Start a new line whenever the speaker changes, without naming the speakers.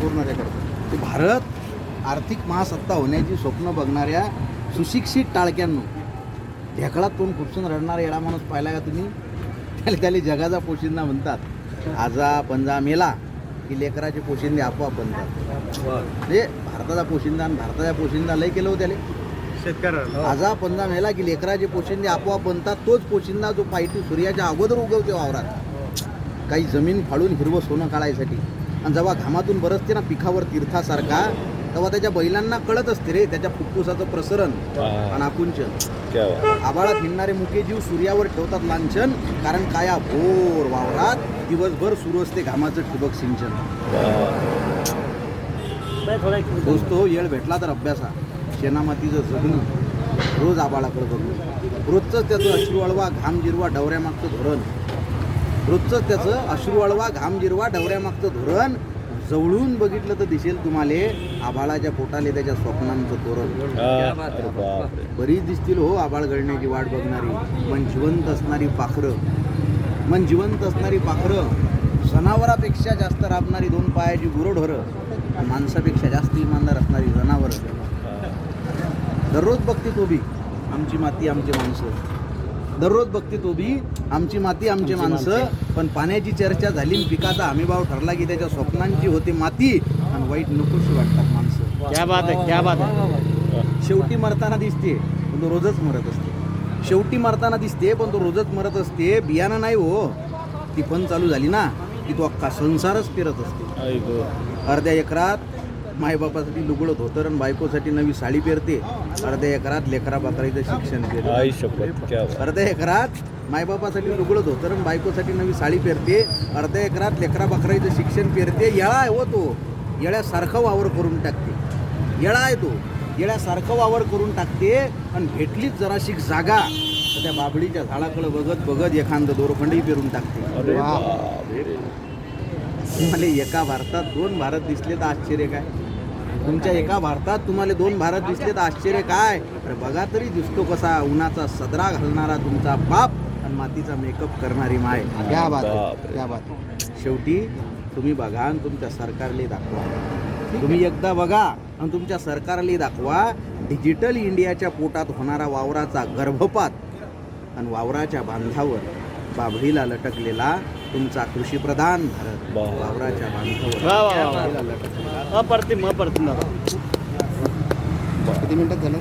पूर्ण ते करतो. ते भारत आर्थिक महासत्ता होण्याची स्वप्न बघणाऱ्या सुशिक्षित टाळक्यांनो ढेकळात तोंड खुपसून रडणारा येडा माणूस पाहिला का तुम्ही? त्याला त्याला जगाचा पोशिंदा म्हणतात. आजा पंजा मेला की लेकराचे पोशिंदे आपोआप बनतात. म्हणजे भारताचा पोशिंदा आणि भारताच्या पोशिंदा लय केलं हो त्याला
शेतकऱ्याला
आजा पंजा मेला की लेकराचे पोशिंदे आपोआप बनतात. तोच पोशिंदा जो पायटी सूर्याच्या अगोदर उगवते वावरात. काही जमीन फाडून हिरवं सोनं काढायसाठी. आणि जेव्हा घामातून बरसते ना पिकावर तीर्थासारखा तेव्हा त्याच्या बैलांना कळत असते रे त्याच्या फुफ्फुसाचं प्रसरण आणि आकुंचन. आबाळात हिंडणारे मुके जीव सूर्यावर ठेवतात लांछन कारण काया भोर वावरात दिवसभर सुरू असते घामाचं ठिबक सिंचन. दोस्तो येळ भेटला तर अभ्यासा शेणामातीचं जगणं. रोज आबाळाकडे बघू रोजचंच त्याचं अश्रू अळवा घाम जिरवा डवऱ्यामागचं धोरण. रोजचंच त्याचं अश्रू अळवा घाम जिरवा डवऱ्यामागचं धोरण जवळून बघितलं तर दिसेल तुम्हाला. आबाळाच्या पोटाले त्याच्या स्वप्नांचं तोरण. बरीच दिसतील हो आबाळ गळण्याची वाट बघणारी. मन जिवंत असणारी पाखरं. मन जिवंत असणारी पाखरं. जनावरापेक्षा जास्त राबणारी दोन पायाची गुरढोरं. माणसापेक्षा जास्त इमानदार असणारी जनावरं. दररोज बघते तो बी. आमची माती आमचे माणसं. दररोज बघते तो बी. आमची माती आमचे माणसं. पण पाण्याची चर्चा झाली पिकाचा हमीभाव ठरला की त्याच्या स्वप्नांची होते माती आणि वाईट नकोशी वाटतात माणसं.
क्या बात आहे क्या बात आहे.
शेवटी मरताना दिसते पण तो रोजच मरत असते. शेवटी मरताना दिसते पण तो रोजच मरत असते. बियाणं नाही हो. ती पण चालू झाली ना की तो अख्खा संसारच फिरत असते. अर्ध्या एकरात मायबापासाठी लुगडं धोतर आणि बायकोसाठी नवी साडी पेरते. अर्ध्या एकरात लेकरा बाकराचं शिक्षण पेरते
आई शपथ क्या बात.
अर्ध्या एकरात मायबापासाठी लुगडं धोतर आणि बायकोसाठी नवी साडी पेरते. अर्ध्या एकरात लेकरा बाकराचं शिक्षण पेरते. येळा आहे हो तो. येळ्यासारखा वावर करून टाकते. येळा आहे तो. येळ्यासारखं वावर करून टाकते आणि भेटलीच जराशी जागा. तर त्या बाबडीच्या झाडाकडे बघत बघत एखादं दोरखंडही पेरून टाकते.
अरे.
तुम्हाला एका भारतात दोन भारत दिसले तर आश्चर्य काय? तुमच्या एका भारतात तुम्हाला दोन भारत दिसले तर आश्चर्य काय? अरे बघा तरी दिसतो कसा उन्हाचा सदरा घालणारा तुमचा बाप आणि मातीचा मेकअप करणारी माय.
क्या बात क्या बात
शेवटी तुम्ही बघा आणि तुमच्या सरकारला दाखवा. तुम्ही एकदा बघा आणि तुमच्या सरकारला दाखवा डिजिटल इंडियाच्या पोटात होणारा वावराचा गर्भपात आणि वावराच्या बांधावर बाभळीला लटकलेला तुमचा कृषीप्रधान भारत. वावराच्या बांधावर.
वा, वा, वा.
बाभळीला लटकलेला
अप्रतिम अप्रतिम
किती मिनिटात झालं